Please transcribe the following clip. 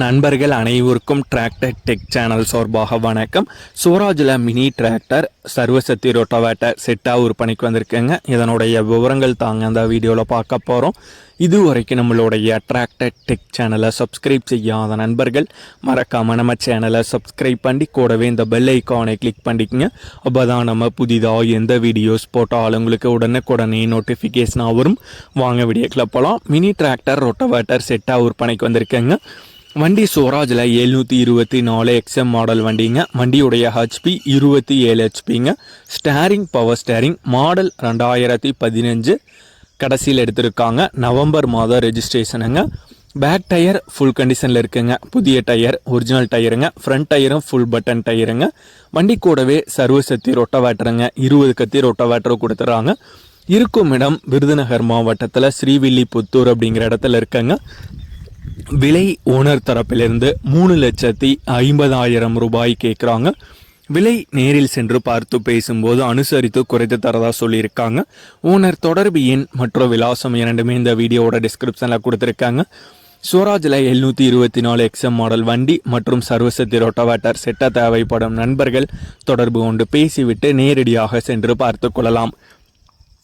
நண்பர்கள் அனைவருக்கும் tractor tech channel சார்பாக வணக்கம். சூராஜில் மினி டிராக்டர் சர்வசக்தி ரோட்டோவேட்டர் செட்டாக விற்பனைக்கு வந்திருக்குங்க. இதனுடைய விவரங்கள் தாங்க அந்த வீடியோவில் பார்க்க போகிறோம் இது வரைக்கும் நம்மளுடைய டிராக்டர் டெக் சேனலை சப்ஸ்கிரைப் செய்யாத நண்பர்கள் மறக்காமல் நம்ம சேனலை சப்ஸ்கிரைப் பண்ணி கூடவே இந்த பெல் ஐக்கானை கிளிக் பண்ணிக்கோங்க. அப்போ தான் நம்ம புதிதாக எந்த வீடியோஸ் போட்டாலும் உங்களுக்கு உடனுக்குடனே நோட்டிஃபிகேஷனாக வரும். வாங்க வீடியோ போகலாம் மினி டிராக்டர் ரொட்டோவேட்டர் செட்டாக விற்பனைக்கு வந்திருக்கேங்க. வண்டி சுவராஜில் எழுநூற்றி இருபத்தி நாலு எக்ஸ்எம் மாடல் வண்டிங்க. வண்டியுடைய ஹெச்பி இருபத்தி ஏழு ஹெச்பிங்க ஸ்டேரிங் பவர் ஸ்டேரிங் மாடல் ரெண்டாயிரத்தி பதினஞ்சு. கடைசியில் எடுத்திருக்காங்க. நவம்பர் மாதம் ரெஜிஸ்ட்ரேஷனுங்க பேக் டயர் ஃபுல் கண்டிஷனில் இருக்குங்க. புதிய டயர் ஒரிஜினல் டயருங்க ஃப்ரண்ட் டயரும் ஃபுல் பட்டன் டயருங்க வண்டி கூடவே சர்வசக்தி ரொட்டவேட்டருங்க இருபது கத்தி ரொட்டவேட்டரும் கொடுத்துறாங்க. இருக்கும் இடம் விருதுநகர் மாவட்டத்தில் ஸ்ரீவில்லிபுத்தூர் அப்படிங்கிற இடத்துல இருக்குங்க. விலை ஓனர் தரப்பிலிருந்து மூணு லட்சத்தி ஐம்பதாயிரம் ரூபாய் கேட்குறாங்க விலை நேரில் சென்று பார்த்து பேசும்போது அனுசரித்து குறைத்து தரதா சொல்லியிருக்காங்க. ஓனர் தொடர்பு எண் மற்றும் விலாசம் இரண்டுமே இந்த வீடியோவோட டிஸ்கிரிப்ஷனில் கொடுத்துருக்காங்க. ஸ்வராஜில் எழுநூற்றி இருபத்தி நாலு எக்ஸ்எம் மாடல் வண்டி மற்றும் சர்வசக்தி ரொட்டவேட்டர் செட்ட தேவைப்படும் நண்பர்கள் தொடர்பு கொண்டு பேசிவிட்டு நேரடியாக சென்று பார்த்து கொள்ளலாம்.